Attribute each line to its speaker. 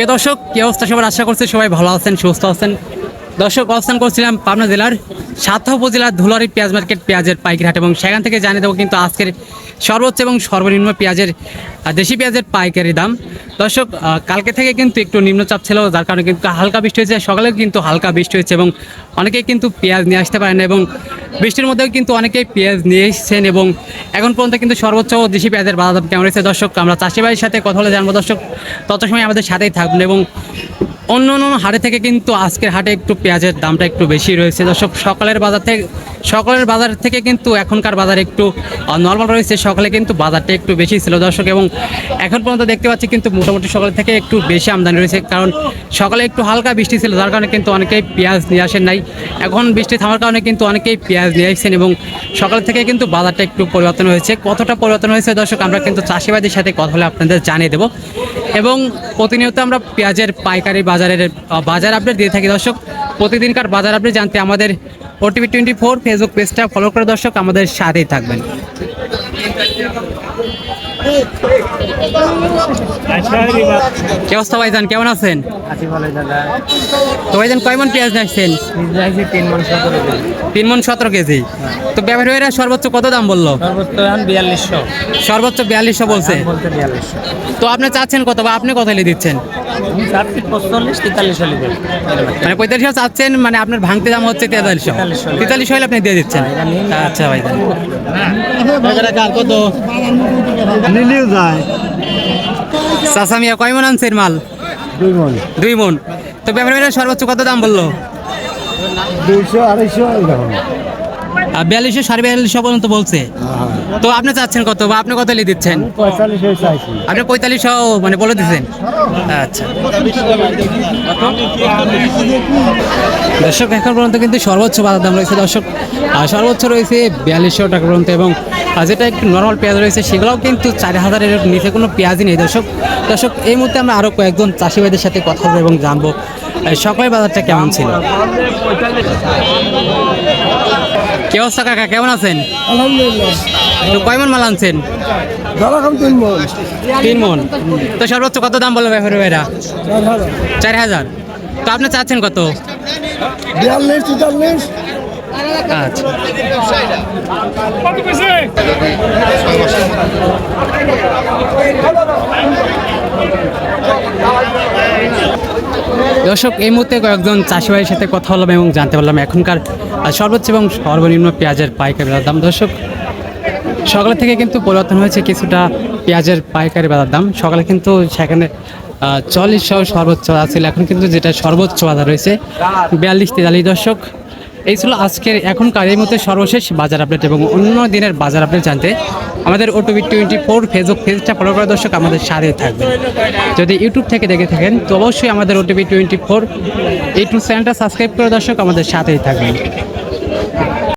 Speaker 1: প্রিয় দর্শক, কি অবস্থা সবার? আশা করছি সবাই ভালো আছেন, সুস্থ আছেন। দর্শক, অবস্থান করছিলাম পাবনা জেলার সাতটা উপজেলার ধুলারি পেঁয়াজ মার্কেট পেঁয়াজের পাইকারি হাট এবং সেখান থেকে জানিয়ে দেবো কিন্তু আজকের সর্বোচ্চ এবং সর্বনিম্ন পেঁয়াজের দেশি পেঁয়াজের পাইকারি দাম। দর্শক কালকে থেকে কিন্তু একটু নিম্নচাপ ছিল, যার কারণে কিন্তু হালকা বৃষ্টি হয়েছে। সকালেও কিন্তু হালকা বৃষ্টি হয়েছে এবং অনেকেই কিন্তু পেঁয়াজ নিয়ে আসতে পারেন এবং বৃষ্টির মধ্যেও কিন্তু অনেকেই পেঁয়াজ নিয়ে এসেছেন এবং এখন পর্যন্ত কিন্তু সর্বোচ্চ দেশি পেঁয়াজের বাজার দাম কেমন রয়েছে? দর্শক, আমরা চাষি ভাইয়ের সাথে কথা বলে জানব। দর্শক, তত সময় আমাদের সাথেই থাকবেন এবং অন্য অন্য হাটে থেকে কিন্তু আজকের হাটে একটু পেঁয়াজের দামটা একটু বেশি রয়েছে। দর্শক, সকালের বাজার থেকে, সকালের বাজার থেকে কিন্তু এখনকার বাজার একটু নর্মাল রয়েছে। সকালে কিন্তু বাজারটা একটু বেশি ছিল দর্শক, এবং এখন পর্যন্ত দেখতে পাচ্ছি কিন্তু মোটামুটি সকাল থেকে একটু বেশি আমদানি রয়েছে, কারণ সকালে একটু হালকা বৃষ্টি ছিল, যার কারণে কিন্তু অনেকেই পেঁয়াজ নিয়ে আসেন নাই। এখন বৃষ্টি থামার কারণে কিন্তু অনেকেই পেঁয়াজ নিয়ে আসছেন, এবং সকাল থেকে কিন্তু বাজারটা একটু পরিবর্তন হয়েছে। কতটা পরিবর্তন হয়েছে দর্শক, আমরা কিন্তু চাষিবাদের সাথে কথা হলে আপনাদের জানিয়ে দেবো। এবং প্রতিনিয়ত আমরা পেঁয়াজের পাইকারি বাজারের বাজার আপডেট দিয়ে থাকি দর্শক। প্রতিদিনকার বাজার আপডেট জানতে আমাদের ওটিভি টোয়েন্টি ফোর ফেসবুক পেজটা ফলো করে দর্শক, আমাদের সাথেই থাকবেন। 哎呀！কি অবস্থা ভাইজান? কেমন আছেন?
Speaker 2: আছি ভালো দাদা।
Speaker 1: তো ভাইজান কয় মন পেঁয়াজ নিয়ে আসছেন?
Speaker 2: যাইছি তিন মন সতেরো কেজি।
Speaker 1: তিন মন সতেরো কেজি। তো ব্যবসায়ীরা সর্বোচ্চ কত দাম বলল?
Speaker 2: বিয়াল্লিশশো।
Speaker 1: সর্বোচ্চ বিয়াল্লিশশো বলছে। তো আপনি চাচ্ছেন কত বা আপনি কত হলে দিচ্ছেন? মানে পঁয়তাল্লিশশো চাচ্ছেন মানে আপনার ভাঙতে দাম হচ্ছে তেতাল্লিশশো।
Speaker 2: 4300
Speaker 1: তেতাল্লিশশো হলে আপনি দিয়ে দিচ্ছেন। আচ্ছা ভাই কত?
Speaker 3: নিলেও যায়।
Speaker 1: চাচা মিয়া কয় মন আনছেন মাল?
Speaker 3: দুই মন।
Speaker 1: দুই মন। তো ব্যাপারে সর্বোচ্চ কত দাম বলল?
Speaker 3: দুইশো আড়াইশো
Speaker 1: বিয়াল্লিশশো সাড়ে বিয়াল্লিশশো পর্যন্ত বলছে। তো আপনি চাচ্ছেন কত বা আপনি কত হলে দিচ্ছেন আপনি পঁয়তাল্লিশশো মানে বলে দিচ্ছেন আচ্ছা। দর্শক এখন পর্যন্ত কিন্তু সর্বোচ্চ বাজার দাম রয়েছে। দর্শক সর্বোচ্চ রয়েছে বিয়াল্লিশশো টাকা পর্যন্ত এবং যেটা একটু নর্মাল পেঁয়াজ রয়েছে সেগুলোও কিন্তু চার হাজারের নিচে কোনো পেঁয়াজই নেই। দর্শক দর্শক এই মুহূর্তে আমরা আরও কয়েকজন চাষি ভাইদের সাথে কথা বলব এবং জানব সকালের বাজারটা কেমন ছিল? কি অবস্থা কাকা? কেমন আছেন?
Speaker 3: আলহামদুলিল্লাহ।
Speaker 1: তো কয় মন মাল আনছেন?
Speaker 3: যেরকম তিন মন।
Speaker 1: তিন মন। তো সর্বোচ্চ কত দাম বলল ব্যাপারে ভাইরা?
Speaker 3: চার হাজার।
Speaker 1: তো আপনি চাচ্ছেন কত?
Speaker 3: বিয়াল্লিশ তেতাল্লিশ
Speaker 1: আচ্ছা। দর্শক, এই মুহূর্তে কয়েকজন চাষি সাথে কথা বললাম এবং জানতে পারলাম এখনকার সর্বোচ্চ এবং সর্বনিম্ন পেঁয়াজের পাইকারি বাজার দাম। দর্শক, সকালে থেকে কিন্তু পরিবর্তন হয়েছে কিছুটা পেঁয়াজের পাইকারি বাজার দাম। সকালে কিন্তু সেখানে চল্লিশ সহ সর্বোচ্চ আছিল এখন কিন্তু যেটা সর্বোচ্চ বাজার রয়েছে, বিয়াল্লিশ তেতাল্লিশ দর্শক। এই ছিল আজকের এখনকার এই মধ্যে সর্বশেষ বাজার আপডেট এবং অন্য দিনের বাজার আপডেট জানতে আমাদের ওটিভি টোয়েন্টি ফোর ফেসবুক পেজটা ফলো করা দর্শক আমাদের সাথে থাকবে যদি ইউটিউব থেকে দেখে থাকেন, তো অবশ্যই আমাদের ওটিভি টোয়েন্টি ফোর ইউটিউব চ্যানেলটা সাবস্ক্রাইব করে দর্শক আমাদের সাথেই থাকবেন।